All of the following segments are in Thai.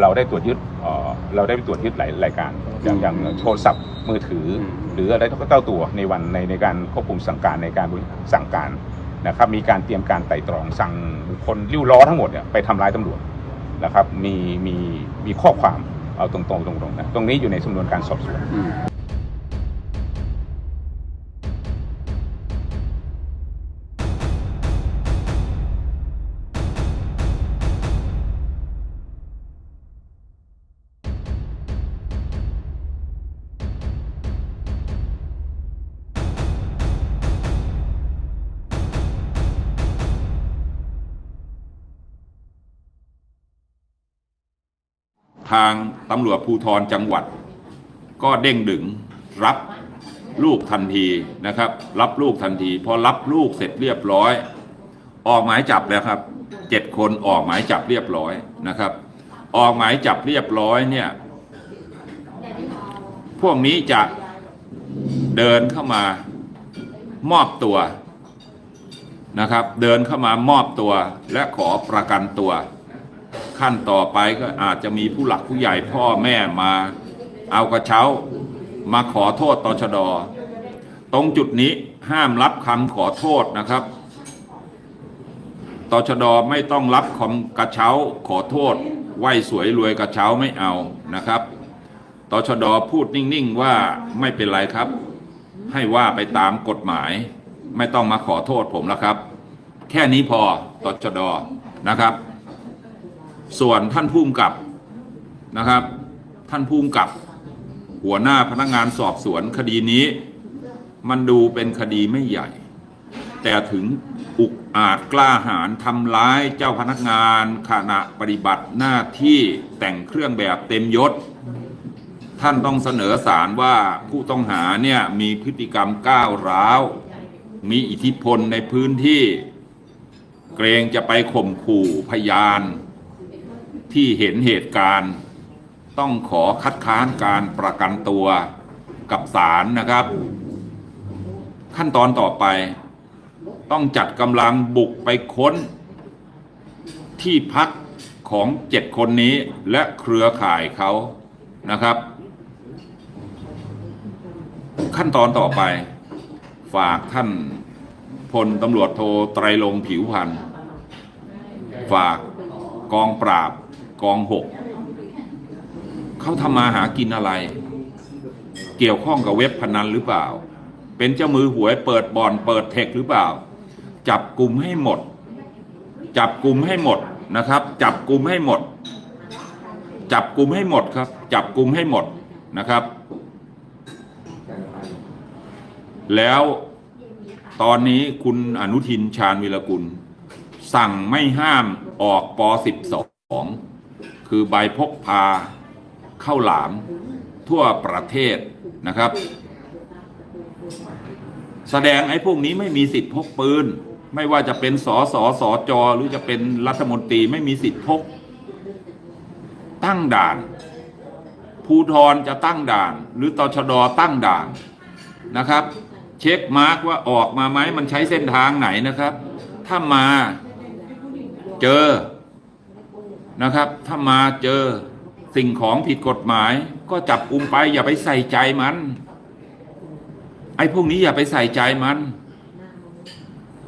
เราได้ตรวจยึดเอ่อเราได้ไปตรวจยึดหลายรายการอย่างอย่างโทรศัพท์มือถือ หรืออะไรก็เต้าตัวในวันในในการควบคุมสั่งการในการบริสั่งการนะครับมีการเตรียมการไต่ตรองสั่งบุคคลริ้วล้อทั้งหมดเนี่ยไปทำร้ายตำรวจนะครับมีมีมีข้อความเอาตรงๆตรงๆนะตรงนี้อยู่ในสำนวนการสอบสวน ทางตำรวจภูธรจังหวัด ก็เด้งดึงรับลูกทันทีนะครับ รับลูกทันที พอรับลูกเสร็จเรียบร้อย ออกหมายจับแล้วครับเจ็ดคนออกหมายจับเรียบร้อยนะครับ ออกหมายจับเรียบร้อยเนี่ย พวกนี้จะเดินเข้ามามอบตัวนะครับ เดินเข้ามามอบตัวและขอประกันตัว ขั้นต่อไปก็อาจจะมีผู้หลักผู้ใหญ่พ่อแม่มาเอากระเช้ามาขอโทษตชดตรงจุดนี้ห้ามรับคำขอโทษนะครับตชดไม่ต้องรับคำกระเช้าขอโทษไหวสวยรวยกระเช้าไม่เอานะครับตชดพูดนิ่งๆว่าไม่เป็นไรครับ ให้ว่าไปตามกฎหมาย ไม่ต้องมาขอโทษผมแล้วครับ แค่นี้พอตชดนะครับ ส่วนท่านผู้กำกับนะครับ ท่านผู้กำกับ หัวหน้าพนักงานสอบสวนคดีนี้ มันดูเป็นคดีไม่ใหญ่ แต่ถึงอุกอาจกล้าหาญทำร้ายเจ้าพนักงานขณะปฏิบัติหน้าที่แต่งเครื่องแบบเต็มยศ ท่านต้องเสนอสารว่าผู้ต้องหาเนี่ยมีพฤติกรรมก้าวร้าว มีอิทธิพลในพื้นที่ เกรงจะไปข่มขู่พยาน ที่เห็นเหตุการณ์ ต้องขอคัดค้านการประกันตัวกับศาลนะครับ ขั้นตอนต่อไป ต้องจัดกำลังบุกไปค้น ที่พักของเจ็ดคนนี้และเครือข่ายเขานะครับ ขั้นตอนต่อไป ฝากท่านพลตำรวจโทไตรลงผิวพันธ์ฝากกองปราบ กองหกเขาทำมาหากินอะไร เกี่ยวข้องกับเว็บพนันหรือเปล่า เป็นเจ้ามือหวยเปิดบอลเปิดเทคหรือเปล่า จับกลุ่มให้หมด จับกลุ่มให้หมดนะครับ จับกลุ่มให้หมด จับกลุ่มให้หมดครับ จับกลุ่มให้หมดนะครับ แล้วตอนนี้คุณอนุทินชาญวิรกุล สั่งไม่ห้ามออกป .12 คือใบพกพาเข้าหลามทั่วประเทศนะครับ แสดงไอ้พวกนี้ไม่มีสิทธิ์พกปืน ไม่ว่าจะเป็นสอสอสอจอหรือจะเป็นรัฐมนตรีไม่มีสิทธิ์พก ตั้งด่านภูทรจะตั้งด่าน หรือตชดตั้งด่านนะครับ เช็คมาร์กว่าออกมาไหมมันใช้เส้นทางไหนนะครับ ถ้ามาเจอ นะครับ ถ้ามาเจอสิ่งของผิดกฎหมาย ก็จับกุมไป อย่าไปใส่ใจมัน ไอ้พวกนี้อย่าไปใส่ใจมัน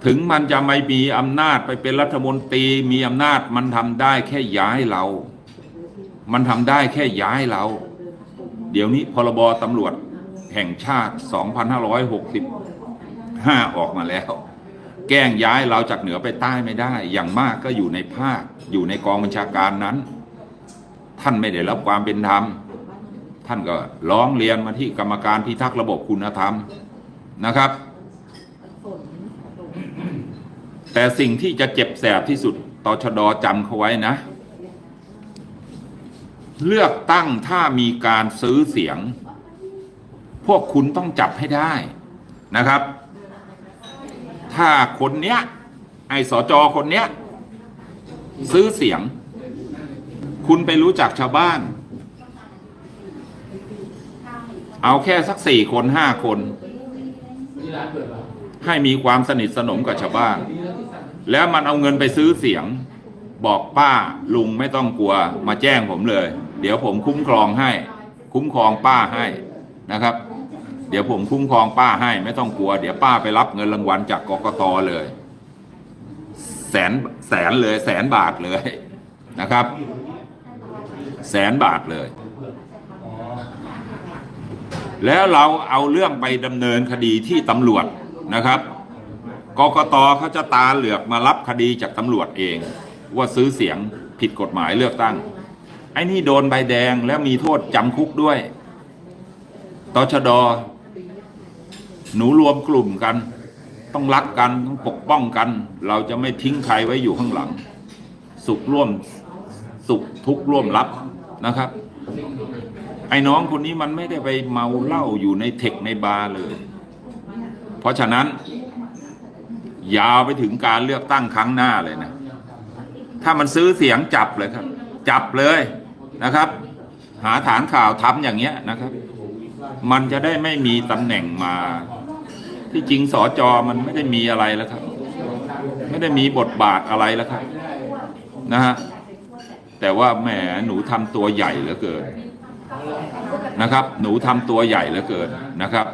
ถึงมันจะไม่มีอำนาจไปเป็นรัฐมนตรีมีอำนาจมันทำได้แค่ย้ายเรา มันทำได้แค่ย้ายเรา เดี๋ยวนี้พรบตำรวจแห่งชาติ 2565 ออกมาแล้ว แกล้งย้ายเราจากเหนือไปใต้ไม่ได้ อย่างมากก็อยู่ในภาค อยู่ในกองบัญชาการนั้น ท่านไม่ได้รับความเป็นธรรม ท่านก็ร้องเรียนมาที่กรรมการพิทักษ์ระบบคุณธรรมนะครับ แต่สิ่งที่จะเจ็บแสบที่สุดตชดจำเขาไว้นะ เลือกตั้งถ้ามีการซื้อเสียง พวกคุณต้องจับให้ได้นะครับ ถ้าคนเนี้ย ไอ้สจคนเนี้ย ซื้อเสียง คุณไปรู้จักชาวบ้าน เอาแค่สักสี่คนห้าคน ให้มีความสนิทสนมกับชาวบ้าน แล้วมันเอาเงินไปซื้อเสียง บอกป้าลุงไม่ต้องกลัวมาแจ้งผมเลย เดี๋ยวผมคุ้มครองให้ คุ้มครองป้าให้นะครับ เดี๋ยวผมคุ้มครองป้าให้ไม่ต้องกลัว เดี๋ยวป้าไปรับเงินรางวัลจากกกตเลย แสนแสนเลย แสนบาทเลยนะครับ แสนบาทเลย แล้วเราเอาเรื่องไปดำเนินคดีที่ตำรวจนะครับกกตเขาจะตาเหลือกมารับคดีจากตำรวจเอง ว่าซื้อเสียงผิดกฎหมายเลือกตั้ง ไอ้นี่โดนใบแดงแล้วมีโทษจำคุกด้วยตชด หนูรวมกลุ่มกัน ต้องรักกันต้องปกป้องกัน เราจะไม่ทิ้งใครไว้อยู่ข้างหลัง สุขร่วมสุขทุกข์ร่วมรับนะครับ ไอ้น้องคนนี้มันไม่ได้ไปเมาเหล้าอยู่ในเทคในบาร์เลย เพราะฉะนั้น ยาวไปถึงการเลือกตั้งครั้งหน้าเลยนะ ถ้ามันซื้อเสียงจับเลยครับ จับเลยนะครับ หาฐานข่าวทำอย่างเงี้ยนะครับ มันจะได้ไม่มีตำแหน่งมา ที่จริงสอจอมันไม่ได้มีอะไรแล้วครับ ไม่ได้มีบทบาทอะไรแล้วครับนะฮะแต่ว่าแหมหนูทำตัวใหญ่เหลือเกินนะครับ หนูทำตัวใหญ่เหลือเกินนะครับ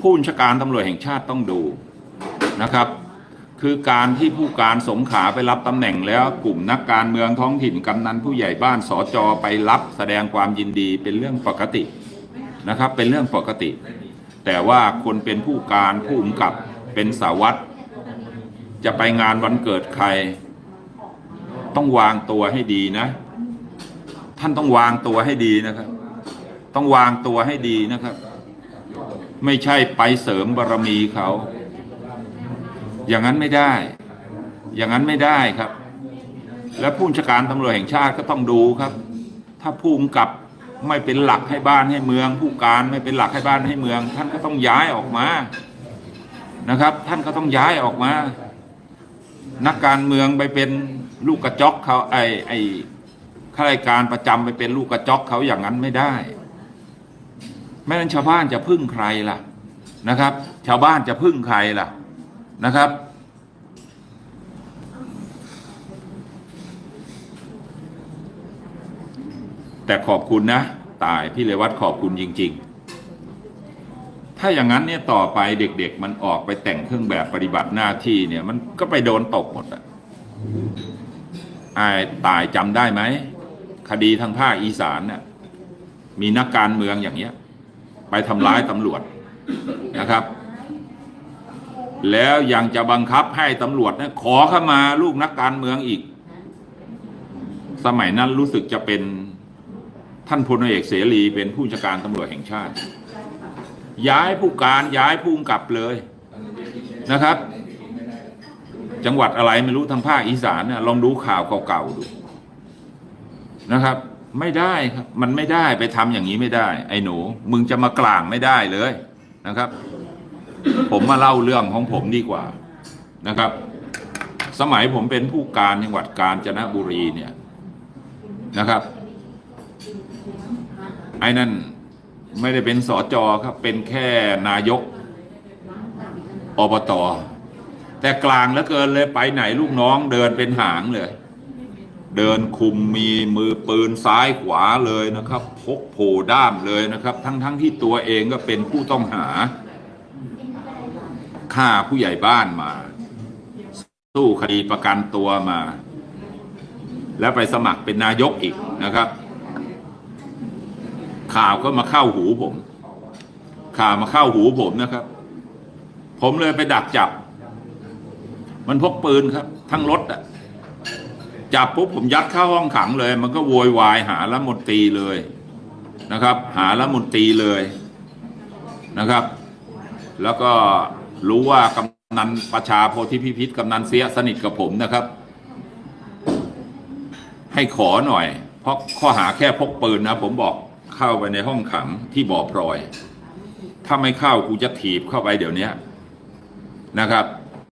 ผู้บัญชาการตำรวจแห่งชาติต้องดูนะครับ คือการที่ผู้การสงขาไปรับตำแหน่งแล้วกลุ่มนักการเมืองท้องถิ่นกำนันผู้ใหญ่บ้านสอจอไปรับแสดงความยินดีเป็นเรื่องปกตินะครับ เป็นเรื่องปกติ แต่ว่าคนเป็นผู้การผู้กำกับเป็นสาวัตรจะไปงานวันเกิดใคร ต้องวางตัวให้ดีนะ ท่านต้องวางตัวให้ดีนะครับ ต้องวางตัวให้ดีนะครับ ไม่ใช่ไปเสริมบารมีเขา อย่างนั้นไม่ได้ อย่างนั้นไม่ได้ครับ และผู้บัญชาการตำรวจแห่งชาติก็ต้องดูครับ ถ้าผู้กำกับไม่เป็นหลักให้บ้านให้เมือง ผู้การไม่เป็นหลักให้บ้านให้เมือง ท่านก็ต้องย้ายออกมานะครับ ท่านก็ต้องย้ายออกมา นักการเมืองไปเป็นลูกกระจอกเขาไอไอข้าราชการประจำไปเป็นลูกกระจอกเขาอย่างนั้นไม่ได้ไม่นั้นชาวบ้านจะพึ่งใครล่ะนะครับ ชาวบ้านจะพึ่งใครล่ะ นะครับ แต่ขอบคุณนะ ตายพี่เลวัตขอบคุณจริง ๆ ถ้าอย่างนั้นเนี่ยต่อไปเด็ก ๆ มันออกไปแต่งเครื่องแบบปฏิบัติหน้าที่เนี่ย มันก็ไปโดนตกหมดอะไอ้ตายจำได้ไหม คดีทางภาคอีสานน่ะมีนักการเมืองอย่างเงี้ย ไปทำร้ายตำรวจนะครับ แล้วยังจะบังคับให้ตำรวจนะขอเข้ามาลูกนักการเมืองอีก สมัยนั้นรู้สึกจะเป็นท่านพลเอกเสรีเป็นผู้จัดการตำรวจแห่งชาติ ย้ายผู้การย้ายผู้กำกับเลยนะครับ จังหวัดอะไรไม่รู้ทางภาคอีสานเนี่ยลองดูข่าวเก่าๆดูนะครับ ไม่ได้ครับ มันไม่ได้ไปทำอย่างนี้ไม่ได้ ไอ้หนู มึงจะมากลางไม่ได้เลยนะครับ ผมมาเล่าเรื่องของผมดีกว่านะครับ สมัยผมเป็นผู้การจังหวัดกาญจนบุรีเนี่ยนะครับ ไอ้นั่นไม่ได้เป็นสอจอครับ เป็นแค่นายกอบตแต่กลางเหลือเกินเลยไปไหนลูกน้องเดินเป็นหางเลย เดินคุมมีมือปืนซ้ายขวาเลยนะครับ พกโผด้ามเลยนะครับ ทั้งๆทที่ตัวเองก็เป็นผู้ต้องหา ฆ่าผู้ใหญ่บ้านมา สู้คดีประกันตัวมา แล้วไปสมัครเป็นนายกอีกนะครับ ข่าวก็มาเข้าหูผม ข่าวมาเข้าหูผมนะครับ ผมเลยไปดักจับ มันพกปืนครับ ทั้งรถอะจับปุ๊บผมยัดเข้าห้องขังเลย มันก็โวยวายหารัฐมนตรีเลยนะครับ หารัฐมนตรีเลยนะครับ แล้วก็ รู้ว่ากำนันประชาโพธิพิพิธกำนันเสียสนิทกับผมนะครับ ให้ขอหน่อย เพราะข้อหาแค่พกปืนนะ ผมบอกเข้าไปในห้องขังที่บ่อพลอย ถ้าไม่เข้ากูจะถีบเข้าไปเดี๋ยวนี้นะครับ